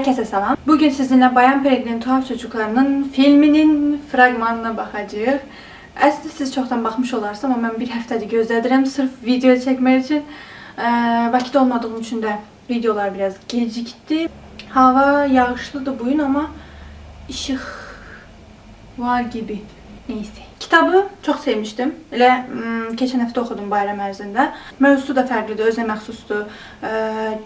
Herkese selam. Bugün sizinle Bayan Peregrin Tuhaf Çocuklarının filminin fragmanına bakacağız. Əslində siz çoxdan baxmış olarsınız, amma mən bir həftədir gözlədirəm sırf video çəkmək üçün. Ee, Bakıda olmadığım üçün də videolar biraz gecikdi. Hava yağışlıdır bugün ama ışık var gibi. Neyse. Kitabı çox sevmişdim. Elə keçən həftə oxudum bayram ərzində. Mövzusu da fərqlidir, özünə məxsusdur.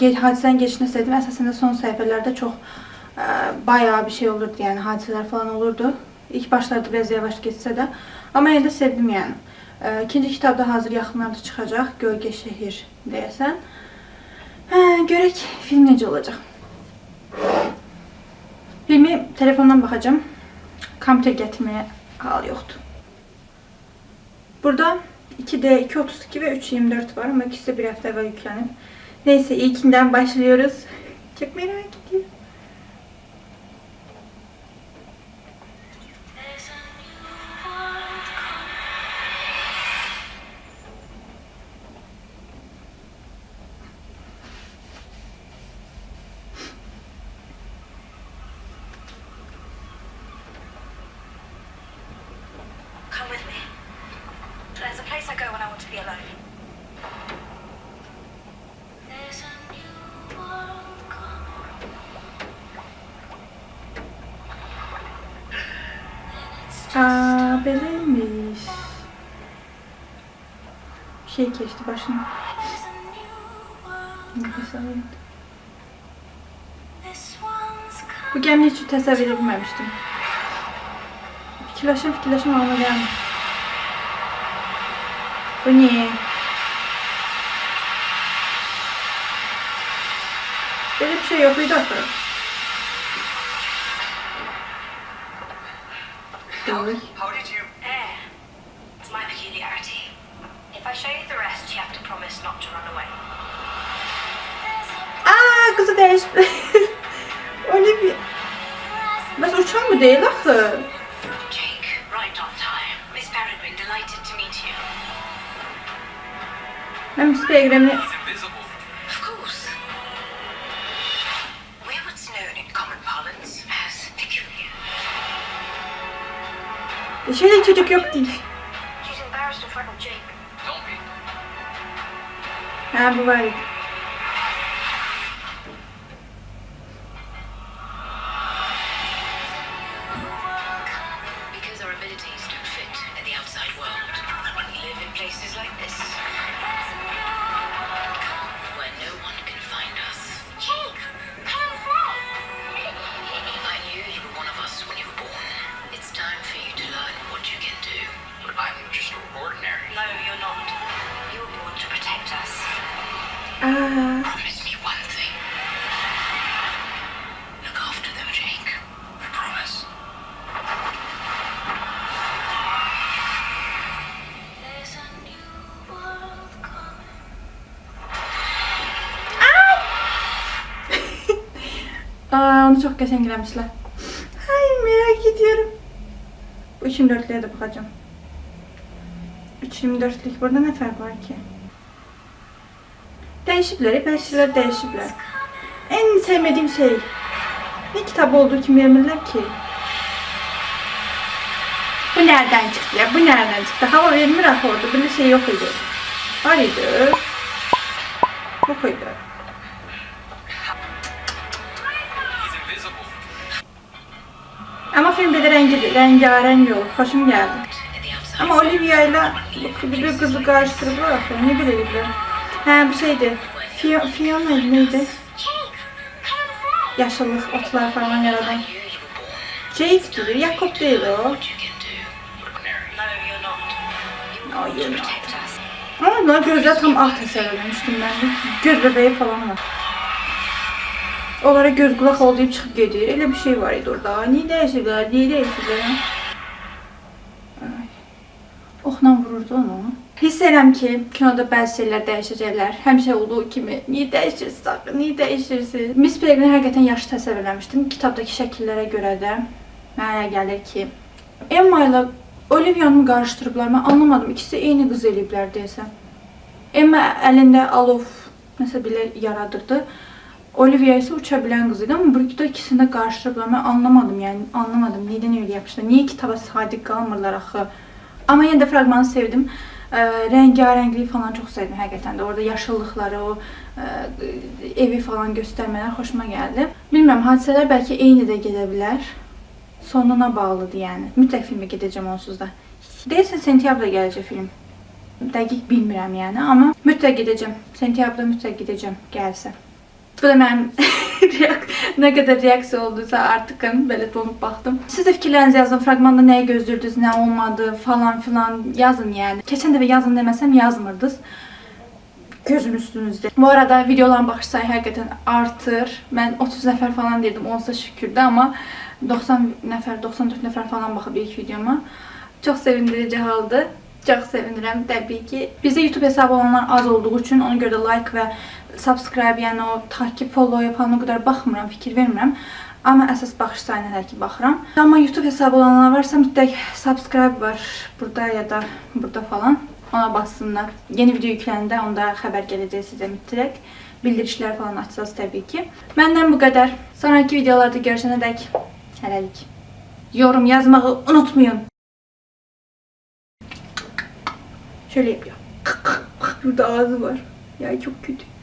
Ge- Hadisənin keçişini sevdim. Əsasən son səhifələrdə çox eee, bayağı bir şey olurdu, yəni hadisələr falan olurdu. İlk başlarda biraz yavaş getsə də, amma yenə sevdim yəni. Eee, İkinci kitab da hazır yaxınlarda çıxacaq. Gölgə şəhər deyəsən. Hə, görək film necə olacaq. Filmi telefondan baxacağam. Kompüter gətirməyə hal yoxdur. Burada 2D, 232 ve 324 var ama ikisi bir hafta evvel yüklenip. Neyse ilkinden başlıyoruz. Çok merak ediyorum. Aa böyleymiş. Bir şey geçti başına. Nefes alayım. Bu gemi hiç təsəvvür etməmişdim. Fikirləşim, fikirləşim ağlıma gəlmir. Bu ne? Böyle bir şey yok muydu aklı? How, how did you? Air. It's my peculiarity. If I show you the rest, you have to promise not to run away. Aa kızı değiş. Olivia. Biz uçan mı değil akı? Jake, right on time. Miss Peregrine, delighted to meet you. Ben Miss Peregrine'i Şöyle çocuk yok değil. She's embarrassed in front of Jake. Don't be. Ha bu var. Aa onu çok geçengilemişler. Ay merak ediyorum. Bu 324'lüye de bakacağım. 324'lük burada ne fark var ki? Değişikler, hep her şeyler değişikler. En sevmediğim şey. Ne kitap olduğu kim vermirler ki? Bu nereden çıktı ya? Bu nereden çıktı? Hava vermir ah orada. Böyle şey yok idi. Var idi. Yok idi. Ama filmde de rengi, rengarenk yok. Hoşum geldi. Ama Olivia ile bu bir kızı karıştırdılar aslında. Ne bileyim He bu şeydi. Fiona, Fiona neydi? Yaşlılık, otlar falan yaradan. Jake gibi. Jacob değil o. No, you're not. Ama gözler tam ah mən. de. Göz bebeği falan var. Onlara göz kulak ol deyip çıkıp gedir. Öyle bir şey var idi orada. Niye değişirler? Niye değişirler? Oxla vururdu onu. Hiss edirəm ki, kinoda bəzi şeylər dəyişəcəklər. Həmişə olduğu kimi. Niyə dəyişirsiniz axı? Niyə dəyişirsiniz? Miss Peregrine həqiqətən yaşlı təsəvvürləmişdim. Kitabdakı şəkillərə görə də mənə gəlir ki, Emma ilə Olivia'nı qarışdırıblar. Mən anlamadım. İkisi eyni qız eləyiblər deyəsən. Emma əlində alov nəsə belə yaradırdı. Olivia ise uçabilen kızıydı ama burada ikisini de karıştırıblar. Ben anlamadım yani anlamadım. Neden öyle yapmışlar? Niye kitaba sadık kalmırlar axı? Ama yine de fragmanı sevdim. Ee, rengarenkliği falan çok sevdim hakikaten de. Orada yaşıllıkları, o e, evi falan göstermeler hoşuma geldi. Bilmiyorum hadiseler belki eyni de gelebilir. Sonuna bağlıdır yani. Mütləq filmə gedəcəm onsuz da. Deyəsən sentyabrda gələcək film. Dəqiq bilmirəm yəni, amma mütləq gedəcəm. Sentyabrda mütləq gedəcəm gəlsə. Reak- nə qədər reaksiya olduysa artıq belə donub baxdım. Siz də fikirlərinizi yazın. Fraqmanda nəyi gözləyirdiniz, nə olmadı falan filan yazın yəni. Keçən dəfə yazın deməsəm yazmırdınız. Gözüm üstünüzde. Bu arada videoların baxış sayı həqiqətən artır. Mən 30 nəfər falan deyirdim, onsa şükürdü amma 90 nəfər, 94 nəfər falan baxıb ilk videoma. Çox sevindirici haldır. Çox sevinirəm təbii ki. Bizdə YouTube hesabı olanlar az olduğu üçün ona görə də like və subscribe, yəni o takip, follow falan o qədər baxmıram, fikir vermirəm. Amma əsas baxış sayına ki baxıram. Amma YouTube hesabı olanlar varsa mütləq subscribe var burada ya da burada falan. Ona bassınlar. Yeni video yükləndə onda xəbər gələcək sizə mütləq. Bildirişlər falan açacağız təbii ki. Məndən bu qədər. Sonraki videolarda görüşənədək hələlik. Yorum yazmağı unutmayın. Şöyle yapıyor. Burada ağzı var. Ya çok kötü.